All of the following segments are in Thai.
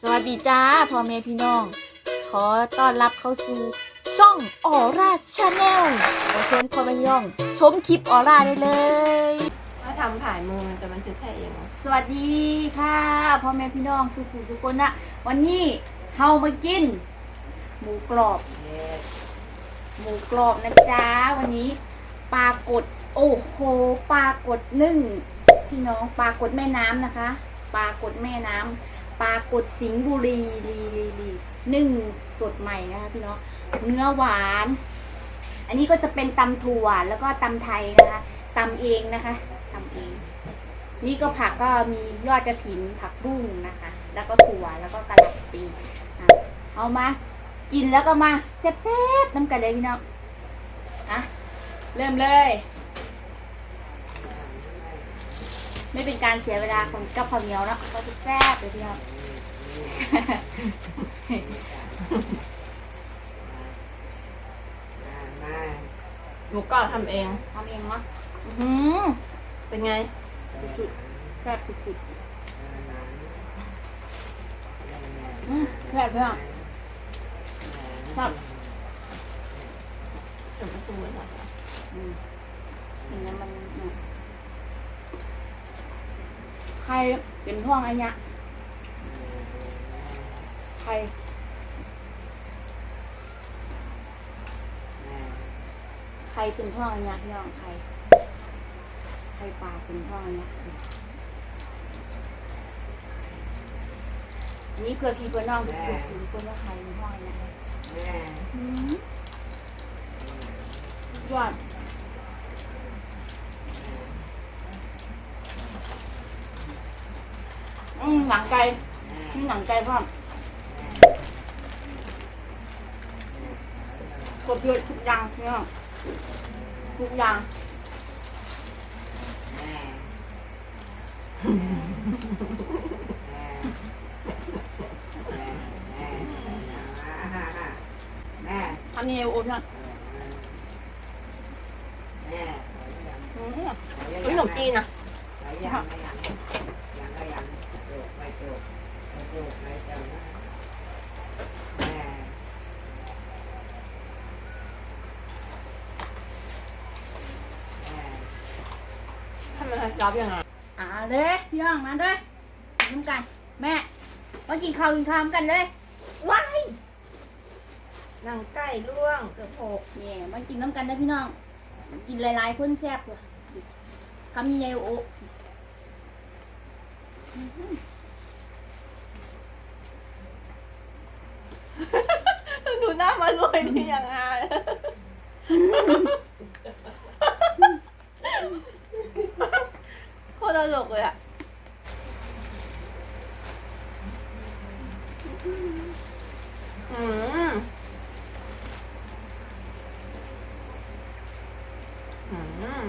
สวัสดีจ้าพ่อแม่พี่น้อง ขอต้อนรับเข้าสู่ช่องออร่าชาแนลขอเชิญพ่อแม่พี่น้อง ชมคลิปออร่าได้เลย ถ้าทำผ่านมือมันจะบันทึกให้เองเหรอสวัสดีค่ะพ่อแม่พี่น้องสุขุสุคนนะวันนี้เฮามากิน หมูกรอบ หมูกรอบนะจ๊ะวันนี้ปลากดโอ้โหปลากดนึ่งพี่น้องปลากดแม่น้ำนะคะปลากดแม่น้ำ ปลากดสิงห์บุรีรีรีรีนึ่งสดใหม่นะคะพี่น้องเนื้อหวาน อันนี้ก็จะเป็นตำถั่วแล้วก็ตำไทยนะคะตำเองนะคะตำเอง นี่ก็ผักก็มียอดกระถินผักบุ้งนะคะ แล้วก็ถั่วแล้วก็กระหล่ำปีเอามากินแล้วก็มาแซ่บๆน้ำกันเลยพี่น้องอะเริ่มเลย ไม่เป็นการเสียเวลาของกับข้าวเหนียวนะก็แซ่บๆเลยพี่น้องหมูกรอบทำเอง ทำเองเนาะอื้อหือเป็นไง สุดๆแซ่บสุดๆอืมแซ่บพี่น้องแซ่บจุ่มประตูไว้หน่อยอืมอย่างนั้นมันเนี่ย ใครเป็นพ่องอันเนี้ยใครใครเป็นพ่องอันเนี้ยพี่น้องใครใครปลาเป็นพ่องอันเนี้ยอันนี้เพื่อพี่เพื่อน้องเพื่อพี่เพื่อว่าใครเป็นพ่องอันเนี้ยอืมสุดยอด อืมหนังไก่นี่หนังไก่พ่อมกดเยอะทุกอย่างพี่น้องทุกอย่างอันนี้โอ้พี่น้องอืมอุ้ยขนมจีนนะ ทำไมรับยังไงอ่าเลยพี่น้องมาด้วยน้ำกัน แม่มากินข้าวกินข้าวกันเลยว้ายหนังไก่ล่วงเกือบหกเนี่ยมากินน้ำกันนะพี่น้อง กินหลายๆคนแซ่บเลยคำใหญ่โอ้ ดูหน้ามารวยนี่ยังไงโคตรตลกเลยอะอืมอืม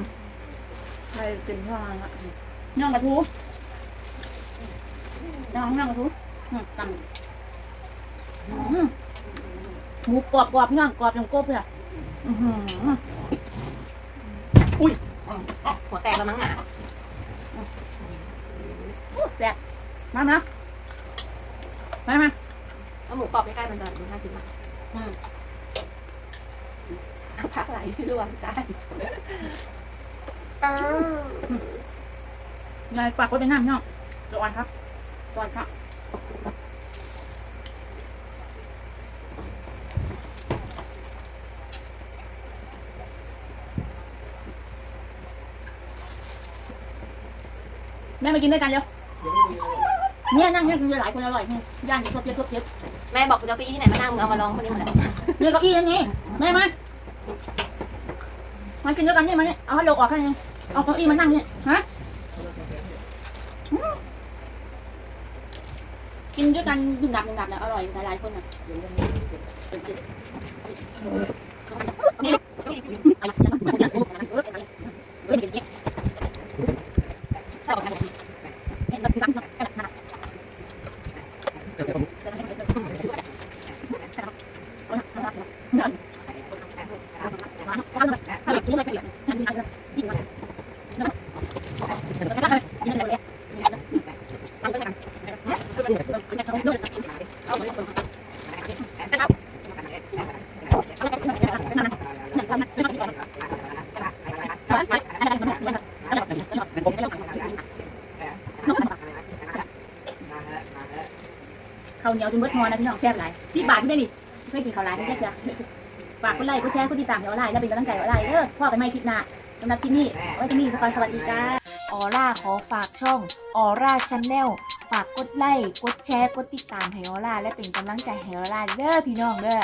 ใครเป็นพ่อละน้องกระทูน้องน้องกระทูอืมกัน อืมหมูกรอบกรอบพี่น้องกรอบอย่างกบเลยอะอือหืออุ้ยอ๋อหัวแตกแล้วมั้งหนาโอ้แซ่บมามามามาเอาหมูกรอบใกล้ๆมันจะดูน่ากินมากอืมสักพักไหลรวมจานนายปากก็เป็นน้ำพี่น้องจวนครับจวนครับ แม่มากินด้วยกันเร็วเนี่ยนั่งเนี่ยกินหลายคนอร่อยเนี่ยย่างตัวเปี๊ยกตัเปี๊ยกแม่บอกจะไปที่ไหนมานั่งเอามาลองคนนี้หมดแล้เนี่ยก็อี้อันนี้แม่มามากินด้วยกันเนี่ยมาเนี่ยเอาให้โลกออกแค่นี้เอาเก้าอี้มานั่งเนี่ยฮะกินด้วยกันดึงดับดึงดับเนี่ยอร่อยหลายๆคนอะนี่ ข้าวเหนียวจนเบิดมอนะพี่น้องแซ่บหลายสี่บาทไม่ไนี่ไม่กินข้าวหลายนี่เจ๊ย ฝากกดไลค์กดแชร์กดติดตามให้ออนไลน์แล้วเป็นกำลังใจออนไลน์เด้อพ่อกันใหม่คลิปหน้าสำหรับที่นี่ไว้ที่นี่สกอนสวัสดีจ้าออร่าขอฝากช่องออร่าชาแนลฝากกดไลค์กดแชร์กดติดตามให้ออร่าและเป็นกำลังใจให้ออร่าเด้อพี่น้องเด้อ